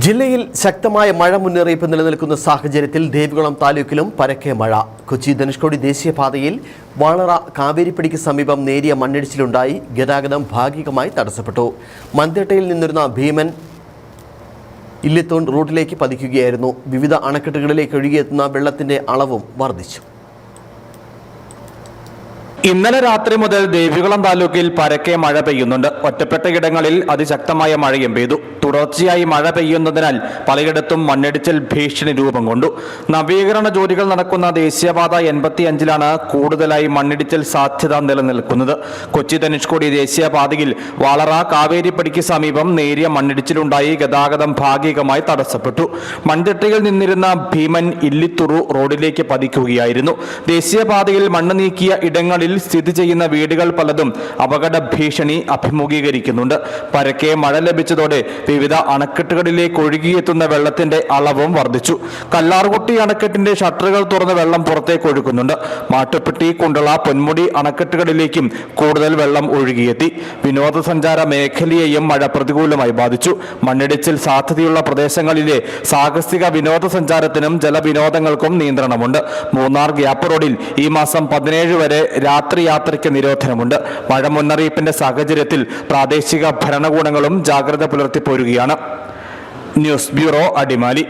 ജില്ലയിൽ ശക്തമായ മഴ മുന്നറിയിപ്പ് നിലനിൽക്കുന്ന സാഹചര്യത്തിൽ ദേവികുളം താലൂക്കിലും പരക്കെ മഴ. കൊച്ചി ധനുഷ്കോടി ദേശീയപാതയിൽ വാളറ കാവേരിപ്പടിക്ക് സമീപം നേരിയ മണ്ണിടിച്ചിലുണ്ടായി. ഗതാഗതം ഭാഗികമായി തടസ്സപ്പെട്ടു. മന്തിട്ടയിൽ നിന്നിരുന്ന ഭീമൻ ഇല്ലിത്തോൺ റൂട്ടിലേക്ക് പതിക്കുകയായിരുന്നു. വിവിധ അണക്കെട്ടുകളിലേക്ക് ഒഴുകിയെത്തുന്ന വെള്ളത്തിന്റെ അളവും വർദ്ധിച്ചു. ഇന്നലെ രാത്രി മുതൽ ദേവികുളം താലൂക്കിൽ പരക്കെ മഴ പെയ്യുന്നുണ്ട്. ഒറ്റപ്പെട്ട ഇടങ്ങളിൽ അതിശക്തമായ മഴയും പെയ്തു. തുടർച്ചയായി മഴ പെയ്യുന്നതിനാൽ പലയിടത്തും മണ്ണിടിച്ചിൽ ഭീഷണി രൂപം കൊണ്ടു. നവീകരണ ജോലികൾ നടക്കുന്ന ദേശീയപാത എൺപത്തി അഞ്ചിലാണ് കൂടുതലായി മണ്ണിടിച്ചിൽ സാധ്യത നിലനിൽക്കുന്നത്. കൊച്ചി ധനുഷ്കോടി ദേശീയപാതയിൽ വളറ കാവേരിപ്പടിക്ക് സമീപം നേരിയ മണ്ണിടിച്ചിലുണ്ടായി ഗതാഗതം ഭാഗികമായി തടസ്സപ്പെട്ടു. മൺതിട്ടയിൽ നിന്നിരുന്ന ഭീമൻ ഇല്ലിത്തുറു റോഡിലേക്ക് പതിക്കുകയായിരുന്നു. ദേശീയപാതയിൽ മണ്ണ് നീക്കിയ ഇടങ്ങളിൽ സ്ഥിതി ചെയ്യുന്ന വീടുകൾ പലതും അപകട ഭീഷണി അഭിമുഖീകരിക്കുന്നുണ്ട്. പരക്കെ മഴ ലഭിച്ചതോടെ വിവിധ അണക്കെട്ടുകളിലേക്ക് ഒഴുകിയെത്തുന്ന വെള്ളത്തിന്റെ അളവും വർദ്ധിച്ചു. കല്ലാർകുട്ടി അണക്കെട്ടിന്റെ ഷട്ടറുകൾ തുറന്ന് വെള്ളം പുറത്തേക്ക് ഒഴുക്കുന്നുണ്ട്. മാട്ടുപ്പെട്ടി കുണ്ടള പൊന്മുടി അണക്കെട്ടുകളിലേക്കും കൂടുതൽ വെള്ളം ഒഴുകിയെത്തി. വിനോദസഞ്ചാര മേഖലയെയും മഴ പ്രതികൂലമായി ബാധിച്ചു. മണ്ണിടിച്ചിൽ സാധ്യതയുള്ള പ്രദേശങ്ങളിലെ സാഹസിക വിനോദസഞ്ചാരത്തിനും ജലവിനോദങ്ങൾക്കും നിയന്ത്രണമുണ്ട്. മൂന്നാർ ഗ്യാപ്പ് റോഡിൽ ഈ മാസം പതിനേഴ് വരെ രാത്രി യാത്രയ്ക്ക് നിരോധനമുണ്ട്. മഴ മുന്നറിയിപ്പിന്റെ സാഹചര്യത്തിൽ പ്രാദേശിക ഭരണകൂടങ്ങളും ജാഗ്രത പുലർത്തി പോരുകയാണ് ന്യൂസ് ബ്യൂറോ അടിമാലി.